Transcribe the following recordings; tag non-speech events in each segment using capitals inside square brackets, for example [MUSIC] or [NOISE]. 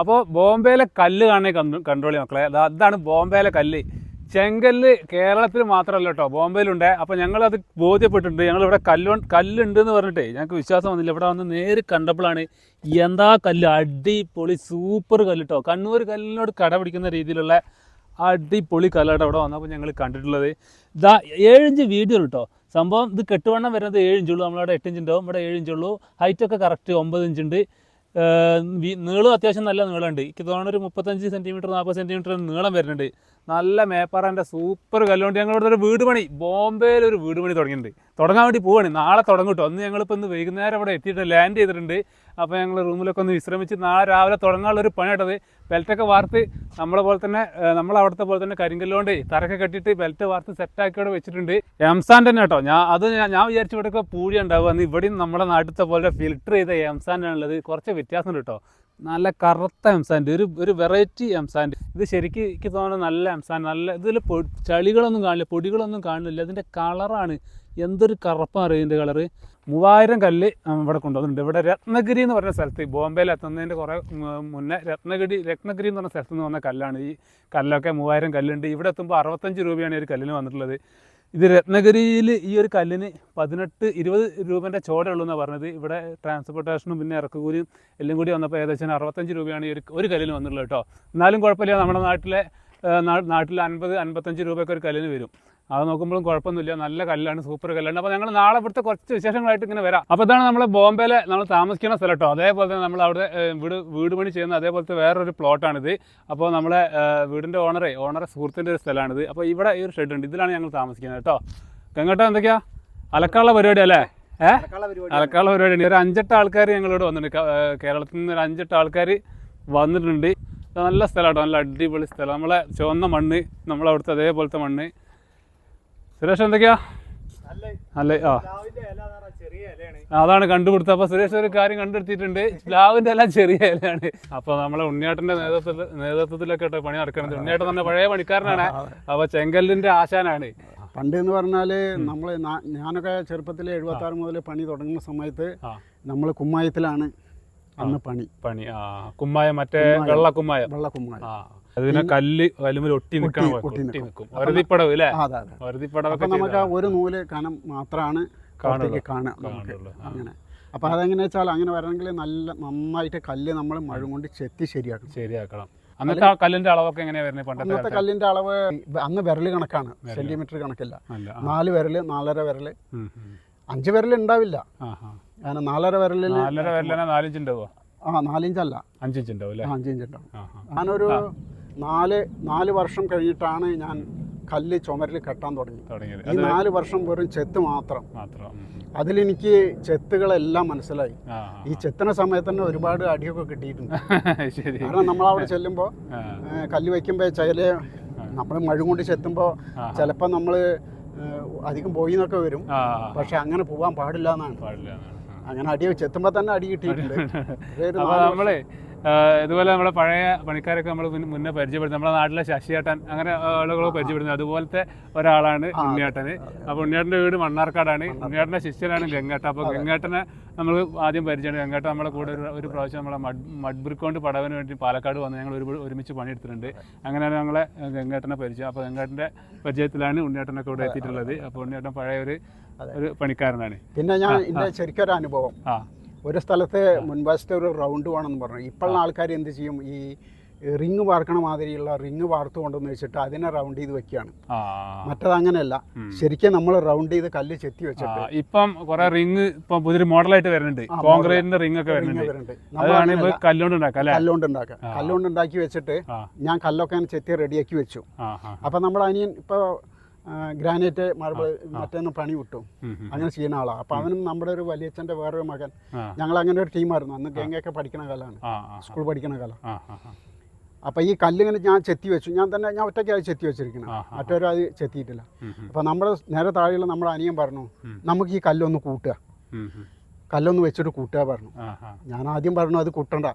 അപ്പോൾ ബോംബെയിലെ കല്ല് കാണണേ കണ്ടോളി മക്കളെ. അതാണ് ബോംബെയിലെ കല്ല്. ചെങ്കല്ല് കേരളത്തിൽ മാത്രമല്ല കേട്ടോ ബോംബെയിലുണ്ട്. അപ്പോൾ ഞങ്ങളത് ബോധ്യപ്പെട്ടിട്ടുണ്ട്. ഞങ്ങളിവിടെ കല്ല് കല്ലുണ്ട് എന്ന് പറഞ്ഞിട്ടേ ഞങ്ങൾക്ക് വിശ്വാസം വന്നില്ല. ഇവിടെ വന്ന് നേര് കണ്ടപ്പോഴാണ് എന്താ കല്ല്? അടിപൊളി സൂപ്പർ കല്ല് കേട്ടോ കണ്ണൂർ കല്ലിനോട് കട പിടിക്കുന്ന രീതിയിലുള്ള അടിപൊളി കല്ലാണ് അവിടെ വന്നപ്പോൾ ഞങ്ങൾ കണ്ടിട്ടുള്ളത്. ഇതാ ഏഴിഞ്ച് വീഡിയോ കേട്ടോ സംഭവം ഇത് കെട്ടുവണ്ണം വരുന്നത് ഏഴ് ഇഞ്ചുള്ളൂ നമ്മളവിടെ എട്ട് ഇഞ്ച് ഇവിടെ ഏഴ് ഇഞ്ചുള്ളൂ. ഹൈറ്റൊക്കെ കറക്റ്റ് ഒമ്പത് ഇഞ്ചുണ്ട് നീളം അത്യാവശ്യം നല്ല നീളമുണ്ട്. എനിക്ക് തോന്നുന്നു ഒരു മുപ്പത്തഞ്ച് സെന്റിമീറ്റർ നാൽപ്പത് സെന്റിമീറ്റർ നീളം വരുന്നുണ്ട്. നല്ല മേപ്പാറന്റെ സൂപ്പർ കല്ലുകൊണ്ട് ഞങ്ങളുടെ ഒരു വീട് പണി ബോംബെയിൽ ഒരു വീട് പണി തുടങ്ങിയിട്ടുണ്ട്. തുടങ്ങാൻ വേണ്ടി പോവാണ്. നാളെ തുടങ്ങും കേട്ടോ അന്ന് ഞങ്ങളിപ്പോൾ ഇന്ന് വൈകുന്നേരം അവിടെ എത്തിയിട്ട് ലാൻഡ് ചെയ്തിട്ടുണ്ട്. അപ്പോൾ ഞങ്ങൾ റൂമിലൊക്കെ ഒന്ന് വിശ്രമിച്ച് നാളെ രാവിലെ തുടങ്ങാനുള്ള ഒരു പണി കേട്ടത് ബെൽറ്റൊക്കെ വാർത്ത് നമ്മളെ പോലെ തന്നെ നമ്മളവിടുത്തെ പോലെ തന്നെ കരിങ്കല്ലുകൊണ്ട് തറക്കെ കെട്ടിയിട്ട് ബെൽറ്റ് വാർത്ത് സെറ്റാക്കി അവിടെ വെച്ചിട്ടുണ്ട്. എംസാൻ തന്നെ കേട്ടോ ഞാൻ അത് ഞാൻ വിചാരിച്ചു ഇവിടെയൊക്കെ പൂഴി ഉണ്ടാവുക അന്ന് ഇവിടെയും നമ്മുടെ നാട്ടിലത്തെ പോലെ ഫിൽറ്റർ ചെയ്ത എംസാന്റാണുള്ളത് കുറച്ച് വ്യത്യാസമുണ്ട് കേട്ടോ നല്ല കറുത്ത എംസാൻഡ് ഒരു ഒരു വെറൈറ്റി എംസാൻഡ്. ഇത് ശരിക്കും എനിക്ക് തോന്നുന്നത് നല്ല എംസാൻഡ് നല്ല ഇതിൽ ചളികളൊന്നും കാണില്ല പൊടികളൊന്നും കാണുന്നില്ല ഇതിന്റെ കളറാണ് എന്തൊരു കറുപ്പാണ് ഇതിന്റെ കളറ്? മൂവായിരം കല്ല് ഇവിടെ കൊണ്ടുവന്നിട്ടുണ്ട്. ഇവിടെ രത്നഗിരി എന്ന് പറഞ്ഞ സ്ഥലത്ത് ബോംബെയിൽ എത്തുന്നതിന്റെ കുറേ മുന്നേ രത്നഗിരി രത്നഗിരി എന്ന് പറഞ്ഞ സ്ഥലത്ത് നിന്ന് വന്ന കല്ലാണ്. ഈ കല്ലൊക്കെ മൂവായിരം കല്ലുണ്ട്. ഇവിടെ എത്തുമ്പോൾ അറുപത്തഞ്ച് രൂപയാണ് ഒരു കല്ലിന് വന്നിട്ടുള്ളത്. ഇത് രത്നഗിരിയിൽ ഈ ഒരു കല്ലിന് പതിനെട്ട് ഇരുപത് രൂപേന്റെ ചോടുള്ളൂ എന്നാണ് പറഞ്ഞത്. ഇവിടെ ട്രാൻസ്പോർട്ടേഷനും പിന്നെ ഇറക്കുകൂലിയും എല്ലാം കൂടി വന്നപ്പോൾ ഏകദേശം അറുപത്തഞ്ച് രൂപയാണ് ഈ ഒരു ഒരു കല്ലിന് വന്നുള്ളൂ കേട്ടോ. എന്നാലും കുഴപ്പമില്ല. നമ്മുടെ നാട്ടിലെ നാട്ടിൽ അൻപത് അൻപത്തഞ്ച് രൂപയൊക്കെ ഒരു കല്ലിന് വരും. അത് നോക്കുമ്പോഴും കുഴപ്പമൊന്നുമില്ല. നല്ല കല്ലാണ് സൂപ്പർ കല്ലാണ്. അപ്പോൾ ഞങ്ങൾ നാളെ ഇവിടുത്തെ കുറച്ച് വിശേഷങ്ങളായിട്ട് ഇങ്ങനെ വരാം. അപ്പോൾ ഇതാണ് നമ്മൾ ബോംബെയിലെ നമ്മൾ താമസിക്കുന്ന സ്ഥലം കേട്ടോ അതേപോലെ തന്നെ നമ്മൾ അവിടെ വീട് വീട് പണി ചെയ്യുന്ന അതേപോലത്തെ വേറൊരു പ്ലോട്ടാണിത്. അപ്പോൾ നമ്മളെ വീടിന്റെ ഓണറെ ഓണറെ സുഹൃത്തിന്റെ ഒരു സ്ഥലമാണിത്. അപ്പോൾ ഇവിടെ ഈ ഒരു ഷെഡ് ഉണ്ട്. ഇതിലാണ് ഞങ്ങൾ താമസിക്കുന്നത് കേട്ടോ. എങ്ങോട്ടാ എന്തൊക്കെയാ? അലക്കാനുള്ള പരിപാടി അല്ലേ? ഏ? അലക്കാനുള്ള പരിപാടി. ഒരു അഞ്ചെട്ട് ആൾക്കാർ ഞങ്ങളിവിടെ വന്നിട്ടുണ്ട്. കേരളത്തിൽ നിന്ന് ഒരു അഞ്ചെട്ട് ആൾക്കാർ വന്നിട്ടുണ്ട്. നല്ല സ്ഥലമാണ് നല്ല അടിപൊളി സ്ഥലം. നമ്മളെ ചുവന്ന മണ്ണ് നമ്മളവിടുത്തെ അതേപോലത്തെ മണ്ണ്. സുരേഷ് എന്തൊക്കെയാ? അല്ലേ ആ. അതാണ് കണ്ടുപിടുത്തത് അപ്പൊ സുരേഷ് ഒരു കാര്യം കണ്ടെടുത്തിട്ടുണ്ട്. പ്ലാവിന്റെ എല്ലാം ചെറിയ ഇലയാണ്. അപ്പൊ നമ്മളെ ഉണ്ണിയേട്ടന്റെ നേതൃത്വത്തിൽ നേതൃത്വത്തിലൊക്കെ പണി നടക്കുന്നത് ഉണ്ണിയേട്ടൻ തന്നെ പഴയ പണിക്കാരനാണ്. അപ്പൊ ചെങ്കല്ലിന്റെ ആശാനാണ്. പണ്ട് എന്ന് പറഞ്ഞാൽ നമ്മൾ ഞാനൊക്കെ ചെറുപ്പത്തിൽ എഴുപത്തി ആറ് മുതൽ പണി തുടങ്ങുന്ന സമയത്ത് നമ്മൾ നമ്മൾ കുമ്മായത്തിലാണ് അന്ന് പണി. പണി ആ. കുമ്മായം മറ്റേ വെള്ളക്കുമ്മായ വെള്ള കുമ്മായം. വെള്ള കുമ്മായം ആ അതിനെ കല്ല് കല്ലുമിൽ ഒട്ടി നിൽക്കണം ഒട്ടി നിൽക്കും. വരുതിപ്പടവ് അല്ലേ വരുതിപ്പടവ് നമുക്ക് ആ ഒരു നൂൽ കനം മാത്രമാണ് കാണുക. ആ. അങ്ങനെ. അപ്പോൾ അതെങ്ങനെ വെച്ചാൽ അങ്ങനെ വരണമെങ്കിൽ നല്ല നന്നായിട്ട് കല്ല് നമ്മൾ മഴ കൊണ്ട് ചെത്തി ശരിയാക്കണം. ശരിയാക്കണം. അന്നത്തെ കല്ലിന്റെ അളവൊക്കെ എങ്ങനെയാ വരുന്നത് പണ്ടത്തെ അന്നത്തെ കല്ലിന്റെ അളവ് അന്ന് വിരൽ കണക്കാണ്. സെന്റിമീറ്റർ കണക്കില്ല. നാല് വിരൽ നാലര വിരൽ. അഞ്ച് വിരൽ ഉണ്ടാവില്ല. കാരണം നാലര വിരലിൽ നാലര വരലന നാലിഞ്ച് ഉണ്ടാവോ ആ നാലിഞ്ചല്ല. അഞ്ചിഞ്ച് ഉണ്ടാവും അഞ്ചിഞ്ച് ഉണ്ടാവും. ഞാനൊരു നാല് നാല് വർഷം കഴിഞ്ഞിട്ടാണ് ഞാൻ കല്ല് ചുമരിൽ കെട്ടാൻ തുടങ്ങി. ഈ നാല് വർഷം വെറും ചെത്ത് മാത്രം. അതിലെനിക്ക് ചെത്തുകളെല്ലാം മനസ്സിലായി. ഈ ചെത്തിന സമയത്ത് തന്നെ ഒരുപാട് അടിയൊക്കെ കിട്ടിയിട്ടുണ്ട്. [LAUGHS] കാരണം നമ്മൾ അവിടെ ചെല്ലുമ്പോൾ കല്ല് വയ്ക്കുമ്പോൾ ചില നമ്മൾ മഴ കൊണ്ട് ചെത്തുമ്പോൾ. ചിലപ്പോൾ നമ്മൾ അധികം പോയി എന്നൊക്കെ വരും പക്ഷെ അങ്ങനെ പോകാൻ പാടില്ല എന്നാണ്. അങ്ങനെ അടി ചെത്തുമ്പോൾ തന്നെ അടി കിട്ടിയിട്ടുണ്ട്. [LAUGHS] നമ്മളെ ഇതുപോലെ നമ്മുടെ പഴയ പണിക്കാരൊക്കെ നമ്മൾ മുന്നേ പരിചയപ്പെടുത്തി നമ്മുടെ നാട്ടിലെ ശശിയേട്ടൻ അങ്ങനെ ആളുകളെ പരിചയപ്പെടുന്നത് അതുപോലത്തെ ഒരാളാണ് ഉണ്ണിയേട്ടൻ അപ്പോൾ ഉണ്ണിയേട്ടന്റെ വീട് മണ്ണാർക്കാടാണ്. ഉണ്ണിയേട്ടന്റെ ശിഷ്യനാണ് ഗംഗേട്ട അപ്പോൾ ഗംഗേട്ടനെ നമ്മൾ ആദ്യം പരിചയമാണ് ഗംഗേട്ട നമ്മളെ കൂടെ ഒരു ഒരു പ്രാവശ്യം നമ്മളെ മഡ് മഡ്ബ്രിക്കോണ്ട് പടവിന് വേണ്ടി പാലക്കാട് വന്ന് ഞങ്ങൾ ഒരു ഒരുമിച്ച് പണിയെടുത്തിട്ടുണ്ട്. അങ്ങനെയാണ് ഞങ്ങളെ ഗംഗേട്ടനെ പരിചയം. അപ്പോൾ ഗംഗേട്ടന്റെ പരിചയത്തിലാണ് ഉണ്ണിയേട്ടനൊക്കെ ഇവിടെ എത്തിയിട്ടുള്ളത്. അപ്പോൾ ഉണ്ണിയേട്ടൻ പഴയ ഒരു ഒരു പണിക്കാരനാണ്. പിന്നെ ഞാൻ ശരിക്കൊരു അനുഭവം. ആ. ഒരു സ്ഥലത്തെ മുൻവശത്തെ ഒരു റൗണ്ട് എന്ന് പറഞ്ഞു. ഇപ്പോഴുള്ള ആൾക്കാർ എന്ത് ചെയ്യും? ഈ റിങ് വാർക്കണ മാതിരിയുള്ള റിങ് വാർത്ത് കൊണ്ടുവന്ന് വെച്ചിട്ട് അതിനെ റൗണ്ട് ചെയ്ത് വെക്കുകയാണ്. മറ്റത് അങ്ങനെയല്ല. ശരിക്കും നമ്മൾ റൗണ്ട് ചെയ്ത് കല്ല് ചെത്തി വെച്ചിട്ട്. ഇപ്പം കുറെ റിങ് ഇപ്പം പുതിയൊരു മോഡലായിട്ട് വരുന്നുണ്ട്. കോൺക്രീറ്റിന്റെ റിംഗ് ഒക്കെ വരുന്നുണ്ട്. ഇപ്പൊ കല്ലുകൊണ്ട് ഉണ്ടാക്കുക അല്ലേ? കല്ലുകൊണ്ട് കല്ലുകൊണ്ട് ഉണ്ടാക്കി വെച്ചിട്ട് ഞാൻ കല്ലൊക്കെ ചെത്തി റെഡിയാക്കി വെച്ചു. അപ്പൊ നമ്മൾ നമ്മുടെ അനിയൻ ഇപ്പോൾ ഗ്രാനൈറ്റ് മാർബിൾ മറ്റൊന്ന് പണി വിട്ടു. അങ്ങനെ ചെയ്യുന്ന ആളാണ് അപ്പൊ അവനും നമ്മുടെ ഒരു വലിയച്ഛന്റെ വേറൊരു മകൻ. ഞങ്ങൾ അങ്ങനെ ഒരു ടീമായിരുന്നു. അന്ന് ഗംഗയൊക്കെ പഠിക്കുന്ന കാലമാണ് സ്കൂൾ പഠിക്കുന്ന കാലം. അപ്പം ഈ കല്ലിങ്ങനെ ഞാൻ ചെത്തി വെച്ചു. ഞാൻ തന്നെ ഞാൻ ഒറ്റയ്ക്കായി ചെത്തി വെച്ചിരിക്കണം. മറ്റൊരു അത് ചെത്തിയിട്ടില്ല. അപ്പൊ നമ്മുടെ നേരെ താഴെയുള്ള നമ്മുടെ അനിയൻ പറഞ്ഞു നമുക്ക് ഈ കല്ലൊന്ന് കൂട്ടുക. കല്ലൊന്ന് വെച്ചിട്ട് കൂട്ടുക പറഞ്ഞു. ഞാൻ ആദ്യം പറഞ്ഞു അത് കൂട്ടണ്ട.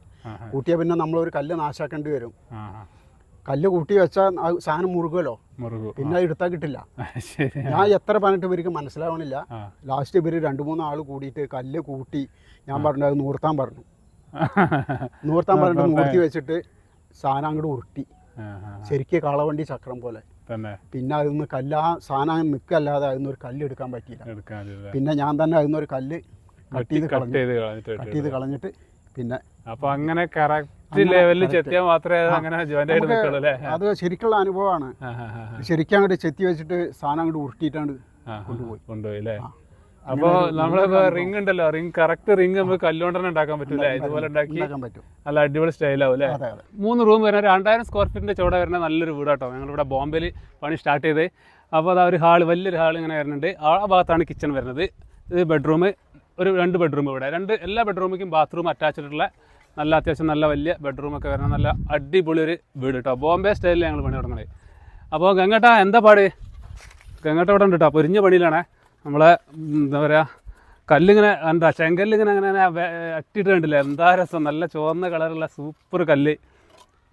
കൂട്ടിയാൽ പിന്നെ നമ്മളൊരു കല്ല് നാശാക്കേണ്ടി വരും. കല്ല് കൂട്ടി വെച്ചാൽ ആ സാധനം മുറുകുമല്ലോ മുറുകും. പിന്നെ അത് എടുത്താൽ കിട്ടില്ല. ഞാൻ എത്ര പറഞ്ഞിട്ട് ഇവർക്ക് മനസ്സിലാവണില്ല. ലാസ്റ്റ് ഇവർ രണ്ട് മൂന്ന് ആൾ കൂടിയിട്ട് കല്ല് കൂട്ടി ഞാൻ പറഞ്ഞു അത് നൂർത്താൻ പറഞ്ഞു. [LAUGHS] നൂർത്താൻ പറഞ്ഞിട്ട് നൂർത്തി വെച്ചിട്ട് സാധനം അങ്ങോട്ട് ഉരുട്ടി. ശരിക്കും കളവണ്ടി ചക്രം പോലെ. പിന്നെ അതിന്ന് കല്ല് ആ സാധനം നിൽക്കല്ലാതെ അതിന്ന് ഒരു കല്ല് എടുക്കാൻ പറ്റിയില്ല. പിന്നെ ഞാൻ തന്നെ അതിന്ന് ഒരു കല്ല് കട്ട് ചെയ്ത് കളഞ്ഞു കട്ട് ചെയ്ത് കളഞ്ഞിട്ട് പിന്നെ അപ്പൊ അങ്ങനെ കറക്റ്റ് ലെവലിൽ. ചെത്തിയാൽ മാത്രമേ അങ്ങനെ ജോയിന്റ് ആയിട്ട് നമുക്ക് നിൽക്കുള്ളൂ അല്ലേ? അത് ശരിക്കുള്ള അനുഭവമാണ്. ശരിക്കും അങ്ങോട്ട് ചെത്തി വെച്ചിട്ട് സാധനം അങ്ങോട്ട് ആ, കൊണ്ടുപോയി. കൊണ്ടുപോയി അല്ലേ? അപ്പോ നമ്മളിപ്പോ റിംഗ് ഉണ്ടല്ലോ. റിംഗ് കറക്റ്റ് റിംഗ് നമുക്ക് കല്ലുകൊണ്ട് തന്നെ ഉണ്ടാക്കാൻ പറ്റൂല ഇതുപോലെ ഉണ്ടാക്കി നല്ല അടിപൊളി സ്റ്റൈലാവും അല്ലേ? മൂന്ന് റൂം വരുന്ന രണ്ടായിരം സ്ക്വയർ ഫീറ്റിന്റെ ചുവടെ വരുന്ന നല്ലൊരു വീടാട്ടോ. ഞങ്ങളിവിടെ ബോംബെയിൽ പണി സ്റ്റാർട്ട് ചെയ്ത്. അപ്പോൾ അതാ ഒരു ഹാൾ വലിയൊരു ഹാൾ ഇങ്ങനെ വരുന്നുണ്ട്. ആ ഭാഗത്താണ് കിച്ചൺ വരുന്നത്. ഇത് ബെഡ്റൂം ഒരു രണ്ട് ബെഡ്റൂം ഇവിടെ. രണ്ട് എല്ലാ ബെഡ്റൂമിലേക്കും ബാത്റൂം അറ്റാച്ചിട്ടുള്ള നല്ല അത്യാവശ്യം നല്ല വലിയ ബെഡ്റൂമൊക്കെ വരണം. വരുന്ന നല്ല അടിപൊളി ഒരു വീട് കേട്ടോ ബോംബെ സ്റ്റൈലിൽ ഞങ്ങൾ പണി തുടങ്ങണേ അപ്പോൾ ഗംഗട്ട എന്താ പാട്? ഗംഗട്ട ഇവിടെ ഉണ്ട് കേട്ടോ പൊരിഞ്ഞ പണിയിലാണേ. നമ്മളെ എന്താ പറയുക കല്ലിങ്ങനെ എന്താ ചെങ്കല്ലിങ്ങനെ അങ്ങനെ അട്ടിയിട്ട് കണ്ടില്ലേ? എന്താ രസം. നല്ല ചുവന്ന കളറുള്ള സൂപ്പർ കല്ല്.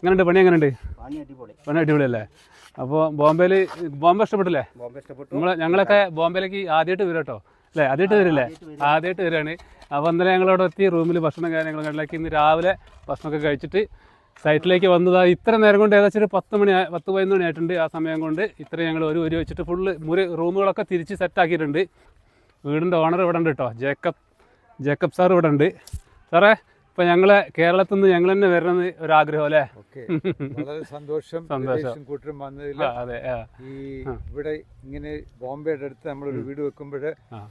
എങ്ങനെയുണ്ട്? പണി എങ്ങനെയുണ്ട്? പണി അടിപൊളിയല്ലേ? അപ്പോൾ ബോംബെയിൽ ബോംബെ ഇഷ്ടപ്പെട്ടില്ലേ? നമ്മൾ ഞങ്ങളൊക്കെ ബോംബെയിലേക്ക് ആദ്യമായിട്ട് വരും കേട്ടോ അല്ലേ? ആദ്യമായിട്ട് വരില്ലേ? ആദ്യമായിട്ട് വരികയാണ്. അപ്പോൾ അന്നേരം ഞങ്ങളവിടെ എത്തി റൂമിൽ ഭക്ഷണം കാര്യങ്ങളും കണ്ടിലേക്ക് ഇന്ന് രാവിലെ ഭക്ഷണമൊക്കെ കഴിച്ചിട്ട് സൈറ്റിലേക്ക് വന്നതാ. ഇത്ര നേരം കൊണ്ട് ഏകദേശം ഒരു പത്ത് മണി പത്ത് പതിനൊന്ന് മണി ആയിട്ടുണ്ട് ആ സമയം കൊണ്ട്. ഇത്ര ഞങ്ങൾ ഒരു ഒരു വെച്ചിട്ട് ഫുള്ള് മുറി റൂമുകളൊക്കെ തിരിച്ച് സെറ്റാക്കിയിട്ടുണ്ട് വീടിന്റെ ഓണർ ഇവിടെ ഉണ്ട് കേട്ടോ ജേക്കബ് ജേക്കബ് സാർ ഇവിടെ ഉണ്ട്. സാറേ ഇപ്പം ഞങ്ങൾ കേരളത്തിൽ നിന്ന് ഞങ്ങൾ തന്നെ വരണമെന്ന് ഒരാഗ്രഹം അല്ലേ? വളരെ സന്തോഷം. [LAUGHS] സന്തോഷം. കൂട്ടരും വന്നതിൽ അതെ ഈ ഇവിടെ ഇങ്ങനെ ബോംബെയുടെ അടുത്ത് നമ്മളൊരു വീട് വെക്കുമ്പോൾ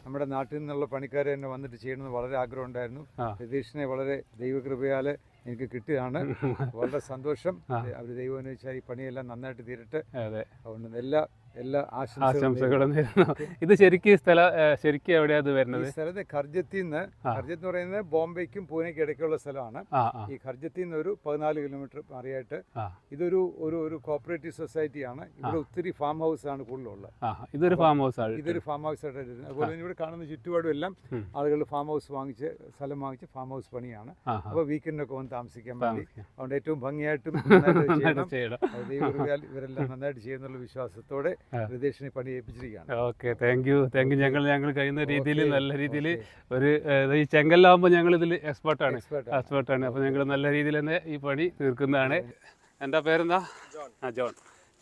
നമ്മുടെ നാട്ടിൽ നിന്നുള്ള പണിക്കാരെ തന്നെ വന്നിട്ട് ചെയ്യണമെന്ന് വളരെ ആഗ്രഹം ഉണ്ടായിരുന്നു. രതീഷിനെ വളരെ ദൈവകൃപയാൽ എനിക്ക് കിട്ടിയതാണ്. [LAUGHS] വളരെ സന്തോഷം. അവർ ദൈവം അനുവദിച്ചാൽ ഈ പണിയെല്ലാം നന്നായിട്ട് തീരട്ടെ. അതെ. അതുകൊണ്ട് എല്ലാ എല്ലാ ആശംസകളും നേരുന്നു. ഇത് ശരിക്കും സ്ഥല ശരിക്കും എവിടെയാ ഇത് വരുന്നത്? സ്ഥലത്ത് ഖർജത്തിൽ നിന്ന്. ഖർജത്ത് എന്ന് പറയുന്നത് ബോംബെക്കും പൂനെക്കും ഇടയ്ക്കുള്ള സ്ഥലമാണ്. ഈ ഖർജത്തിൽ നിന്ന് ഒരു പതിനാല് കിലോമീറ്റർ മാറിയായിട്ട് ഇതൊരു ഒരു ഒരു കോപ്പറേറ്റീവ് സൊസൈറ്റിയാണ് ഇവിടെ ഒത്തിരി ഫാം ഹൗസ് ആണ് കൂടുതലുള്ളത്. ഇതൊരു ഫാം ഹൗസ് ആണ്. ഇതൊരു ഫാം ഹൗസ് ആയിട്ട്. അതുപോലെ തന്നെ ഇവിടെ കാണുന്ന ചുറ്റുപാടും എല്ലാം ആളുകൾ ഫാം ഹൗസ് വാങ്ങിച്ച് സ്ഥലം വാങ്ങിച്ച് ഫാം ഹൗസ് പണിയാണ്. അപ്പോൾ വീക്കെൻഡൊക്കെ വന്ന് താമസിക്കാൻ വേണ്ടി. അതുകൊണ്ട് ഏറ്റവും ഭംഗിയായിട്ടും [LAUGHS] ഇവരെല്ലാം നന്നായിട്ട് ചെയ്യുന്നുള്ള വിശ്വാസത്തോടെ ആ. പണി ഏൽപ്പിച്ചിരിക്കുകയാണ് okay thank you thank you ഞങ്ങൾ ഞങ്ങൾ കഴിയുന്ന രീതിയിൽ നല്ല രീതിയിൽ ഒരു ഈ ചെങ്കല്ലാവുമ്പോൾ ഞങ്ങൾ ഇതിൽ എക്സ്പെർട്ടാണ്. എക്സ്പെർട്ടാണ് അപ്പോൾ ഞങ്ങൾ നല്ല രീതിയിൽ തന്നെ ഈ പണി തീർക്കുന്നതാണ്. എന്താ പേരെന്താ? ആ ജോൺ.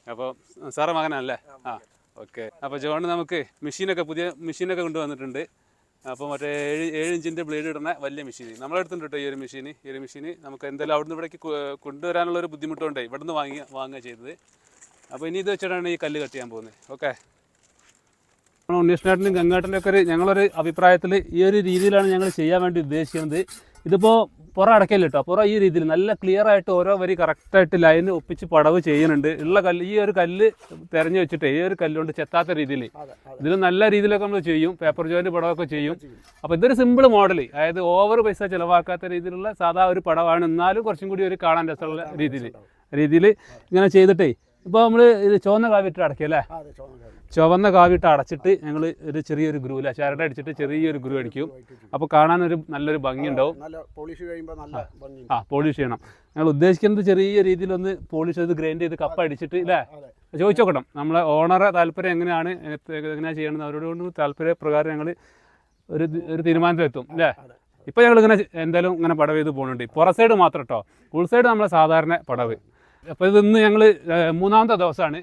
അപ്പോൾ സാറേ മകനല്ലേ? ആ ഓക്കെ. അപ്പോൾ ജോൺ നമുക്ക് മെഷീനൊക്കെ പുതിയ മെഷീനൊക്കെ കൊണ്ടുവന്നിട്ടുണ്ട്. അപ്പോൾ മറ്റേ ഏഴ് ഏഴ് ഇഞ്ചിന്റെ ബ്ലേഡ് ഇടുന്ന വലിയ മെഷീൻ നമ്മളെടുത്തുണ്ട് കേട്ടോ ഈ ഒരു മെഷീൻ ഈ ഒരു മെഷീൻ നമുക്ക് എന്തായാലും അവിടുന്ന് ഇവിടേക്ക് കൊണ്ടുവരാനുള്ള ഒരു ബുദ്ധിമുട്ടുണ്ടായി ഇവിടുന്ന് വാങ്ങി വാങ്ങുക ചെയ്തത്. അപ്പോൾ ഇനി ഇത് വെച്ചിട്ടാണ് ഈ കല്ല് കട്ട് ചെയ്യാൻ പോകുന്നത്. ഓക്കെ ഉണ്ണീഷ്ണേട്ടനും ഗംഗാട്ടന്റെ ഒക്കെ ഒരു ഞങ്ങളൊരു അഭിപ്രായത്തിൽ ഈ ഒരു രീതിയിലാണ് ഞങ്ങൾ ചെയ്യാൻ വേണ്ടി ഉദ്ദേശിക്കുന്നത്. ഇതിപ്പോൾ പുറം അടക്കല്ല കേട്ടോ പുറം ഈ രീതിയിൽ നല്ല ക്ലിയർ ആയിട്ട് ഓരോ വരി കറക്റ്റായിട്ട് ലൈൻ ഒപ്പിച്ച് പടവ് ചെയ്യുന്നുണ്ട്. ഉള്ള കല്ല് ഈ ഒരു കല്ല് തിരഞ്ഞു വെച്ചിട്ട് ഈ ഒരു കല്ലുകൊണ്ട് ചെത്താത്ത രീതിയിൽ. ഇതിൽ നല്ല രീതിയിലൊക്കെ നമ്മൾ ചെയ്യും. പേപ്പർ ജോയിന്റ് പടവൊക്കെ ചെയ്യും. അപ്പോൾ ഇതൊരു സിമ്പിൾ മോഡൽ അതായത് ഓവർ പൈസ ചിലവാക്കാത്ത രീതിയിലുള്ള സാധാ ഒരു പടവാണ്. എന്നാലും കുറച്ചും കൂടി ഒരു കാണാൻ രസമുള്ള രീതിയിൽ. രീതിയിൽ ഇങ്ങനെ ചെയ്തിട്ടേ ഇപ്പോൾ നമ്മൾ ഇത് ചുവന്ന കാവിട്ട് അടക്കി അല്ലേ ചുവന്ന കാവിട്ട് അടച്ചിട്ട് ഞങ്ങൾ ഒരു ചെറിയൊരു ഗ്രൂല ചരട് അടിച്ചിട്ട് ചെറിയൊരു ഗ്രൂ അടിക്കും. അപ്പോൾ കാണാനൊരു നല്ലൊരു ഭംഗി ഉണ്ടാവും ആ പോളിഷ് ചെയ്യണം. ഞങ്ങൾ ഉദ്ദേശിക്കുന്നത് ചെറിയ രീതിയിൽ ഒന്ന് പോളിഷ് ചെയ്ത് ഗ്രൈൻഡ് ചെയ്ത് കപ്പ് അടിച്ചിട്ട് ഇല്ലേ? ചോദിച്ചോക്കണം നമ്മളെ ഓണറെ താല്പര്യം എങ്ങനെയാണ് എങ്ങനെയാണ് ചെയ്യണമെന്ന് അവരോട് താല്പര്യ പ്രകാരം ഞങ്ങൾ ഒരു ഒരു തീരുമാനത്തിലെത്തും അല്ലേ ഇപ്പോൾ ഞങ്ങൾ ഇങ്ങനെ എന്തായാലും ഇങ്ങനെ പടവ് ചെയ്ത് പോകുന്നുണ്ട് പുറ സൈഡ് മാത്രം കേട്ടോ ഉൾ സൈഡ് നമ്മളെ സാധാരണ പടവ്. അപ്പോൾ ഇത് ഇന്ന് ഞങ്ങൾ മൂന്നാമത്തെ ദിവസമാണ്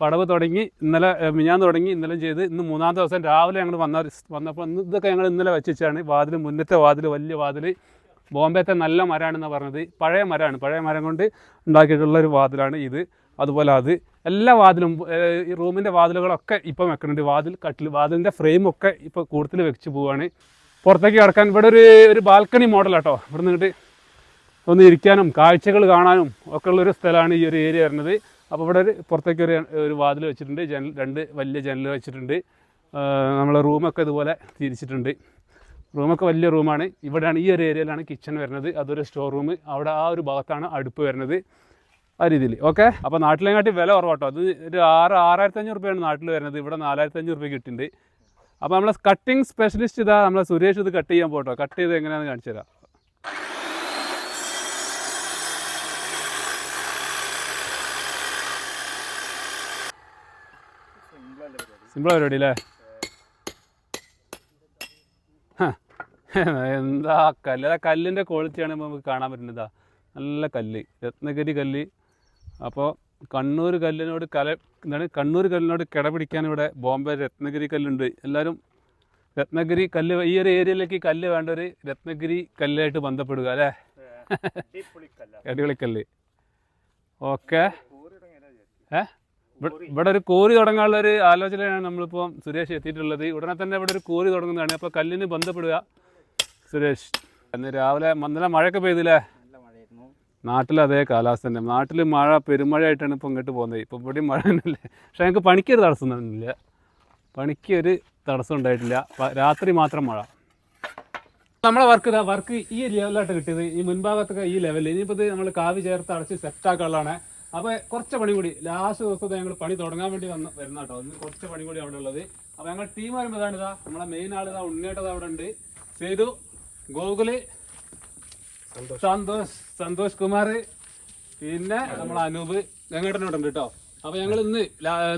പടവ് തുടങ്ങി ഇന്നലെ മിഞ്ഞാൻ തുടങ്ങി ഇന്നലെ ചെയ്ത് ഇന്ന് മൂന്നാമത്തെ ദിവസം രാവിലെ ഞങ്ങൾ വന്ന വന്നപ്പോൾ ഇതൊക്കെ ഞങ്ങൾ ഇന്നലെ വെച്ചാണ് വാതിൽ മുന്നത്തെ വാതിൽ വലിയ വാതിൽ ബോംബെത്തെ നല്ല മരമാണെന്ന് പറഞ്ഞത്. പഴയ മരമാണ് പഴയ മരം കൊണ്ട് ഉണ്ടാക്കിയിട്ടുള്ള ഒരു വാതിലാണ് ഇത്. അതുപോലെ അത്. എല്ലാ വാതിലും ഈ റൂമിന്റെ വാതിലുകളൊക്കെ ഇപ്പം വെക്കുന്നുണ്ട് വാതിൽ കട്ടിൽ വാതിലിന്റെ ഫ്രെയിമൊക്കെ ഇപ്പോൾ കൂടുതൽ വെച്ച് പോവുകയാണ് പുറത്തേക്ക് കിടക്കാൻ ഇവിടെ ഒരു ഒരു ബാൽക്കണി മോഡലാട്ടോ. ഇവിടെ നിന്നിട്ട് ഒന്ന് ഇരിക്കാനും കാഴ്ചകൾ കാണാനും ഒക്കെ ഉള്ളൊരു സ്ഥലമാണ് ഈ ഒരു ഏരിയ വരുന്നത്. അപ്പോൾ ഇവിടെ ഒരു പുറത്തേക്ക് ഒരു ഒരു വാതിൽ വെച്ചിട്ടുണ്ട്. ജനൽ രണ്ട് വലിയ ജനൽ വെച്ചിട്ടുണ്ട്. നമ്മളെ റൂമൊക്കെ ഇതുപോലെ തിരിച്ചിട്ടുണ്ട്. റൂമൊക്കെ വലിയ റൂമാണ്. ഇവിടെയാണ് ഈ ഒരു ഏരിയയിലാണ് കിച്ചൺ വരുന്നത്. അതൊരു സ്റ്റോർ റൂം. അവിടെ ആ ഒരു ഭാഗത്താണ് അടുപ്പ് വരുന്നത്. ആ രീതിയിൽ. ഓക്കെ? അപ്പോൾ നാട്ടിലെങ്ങാട്ടി വില കുറവാട്ടോ. അത് ഒരു ആറ് ആറായിരത്തി അഞ്ഞൂറ് രൂപയാണ് നാട്ടിൽ വരുന്നത്. ഇവിടെ നാലായിരത്തി അഞ്ഞൂറ് രൂപ കിട്ടിയിട്ടുണ്ട്. അപ്പോൾ നമ്മളെ കട്ടിങ് സ്പെഷ്യലിസ്റ്റ് ഇതാ നമ്മളെ സുരേഷ് ഇത് കട്ട് ചെയ്യാൻ പോട്ടോ. കട്ട് ചെയ്ത് എങ്ങനെയാണെന്ന് കാണിച്ചു തരാം. സിമ്പിൾ പരിപാടി അല്ലേ എന്താ കല്ല്? അല്ല കല്ലിന്റെ ക്വാളിറ്റിയാണ് നമുക്ക് കാണാൻ പറ്റുന്നത്. നല്ല കല്ല്. രത്നഗിരി കല്ല്. അപ്പോൾ കണ്ണൂർ കല്ലിനോട് കല എന്താണ്? കണ്ണൂർ കല്ലിനോട് കിടപിടിക്കാൻ ഇവിടെ ബോംബെ രത്നഗിരി കല്ലുണ്ട്. എല്ലാവരും രത്നഗിരി കല്ല് ഈ ഒരു ഏരിയയിലേക്ക് കല്ല് വേണ്ട ഒരു രത്നഗിരി കല്ലായിട്ട് ബന്ധപ്പെടുക അല്ലേ? അടിപൊളിക്കല്ല് ഓക്കെ. ഏ? ഇവിടെ ഒരു കോരി തുടങ്ങാനുള്ള ഒരു ആലോചനയാണ് നമ്മളിപ്പോൾ സുരേഷ് എത്തിയിട്ടുള്ളത്. ഉടനെ തന്നെ ഇവിടെ ഒരു കോരി തുടങ്ങുന്നതാണ്. അപ്പോൾ കല്ലിന് ബന്ധപ്പെടുക സുരേഷ്. അന്ന് രാവിലെ ഇന്നലെ മഴയൊക്കെ പെയ്തില്ലേ? നാട്ടിൽ അതേ കാലാവസ്ഥ തന്നെ നാട്ടിൽ മഴ പെരുമഴയായിട്ടാണ് ഇപ്പോൾ ഇങ്ങോട്ട് പോകുന്നത്. ഇപ്പോൾ ഇവിടെ മഴ തന്നെയല്ലേ? പക്ഷേ ഞങ്ങൾക്ക് പണിക്കൊരു തടസ്സം തന്നില്ല പണിക്ക് ഒരു തടസ്സം ഉണ്ടായിട്ടില്ല. രാത്രി മാത്രം മഴ. നമ്മളെ വർക്ക് ഇതാ വർക്ക് ഈ ലെവലായിട്ട് കിട്ടിയത് ഈ മുൻഭാഗത്തൊക്കെ ഈ ലെവലിൽ ഇനിയിപ്പോൾ ഇത് നമ്മൾ കാവി ചേർത്ത് അടച്ച് സെറ്റാക്കാനുള്ളതാണ് അപ്പോൾ കുറച്ച് പണി കൂടി. ലാസ്റ്റ് ദിവസത്തെ ഞങ്ങൾ പണി തുടങ്ങാൻ വേണ്ടി വന്ന് വരുന്ന കേട്ടോ. ഇന്ന് കുറച്ച് പണി കൂടി അവിടെ ഉള്ളത്. അപ്പോൾ ഞങ്ങൾ ടീം വരുമ്പോൾ ഇതാണ് ഇതാ നമ്മളെ മെയിൻ ആൾ ഇതാ ഉണ്ണിയേട്ടത് അവിടെ ഉണ്ട്. സേതു ഗോകുൽ സന്തോഷ്. സന്തോഷ് കുമാർ പിന്നെ നമ്മളെ അനൂപ് ഉണ്ട് കേട്ടോ. അപ്പൊ ഞങ്ങൾ ഇന്ന്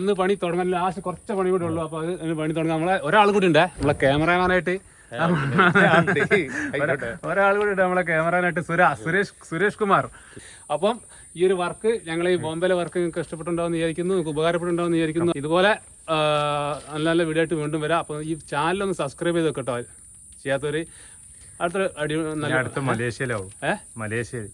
ഇന്ന് പണി തുടങ്ങാൻ ലാസ്റ്റ് കുറച്ച് പണി കൂടി ഉള്ളൂ. അപ്പൊ അത് പണി തുടങ്ങാൻ നമ്മളെ ഒരാൾ കൂടി ഉണ്ടേ. നമ്മളെ ക്യാമറമാനായിട്ട് ഒരാൾ കൂടി ഉണ്ട് നമ്മളെ ക്യാമറാനായിട്ട് സുരാ സുരേഷ്. സുരേഷ് കുമാർ. അപ്പം ഈ ഒരു വർക്ക് ഞങ്ങൾ ഈ ബോംബെയിലെ വർക്ക് നിങ്ങൾക്ക് ഇഷ്ടപ്പെട്ടുണ്ടാവും വിചാരിക്കുന്നു നിങ്ങൾക്ക് ഉപകാരപ്പെട്ടുണ്ടാവും വിചാരിക്കുന്നു. ഇതുപോലെ നല്ല നല്ല വീഡിയോ ആയിട്ട് വീണ്ടും വരാം. അപ്പം ഈ ചാനൽ ഒന്ന് സബ്സ്ക്രൈബ് ചെയ്ത് വെക്കട്ടോ. ചെയ്യാത്തവര് അടുത്ത അടി നല്ല അടുത്ത മലേഷ്യയിലാവും. ഏഹ് മലേഷ്യയിൽ.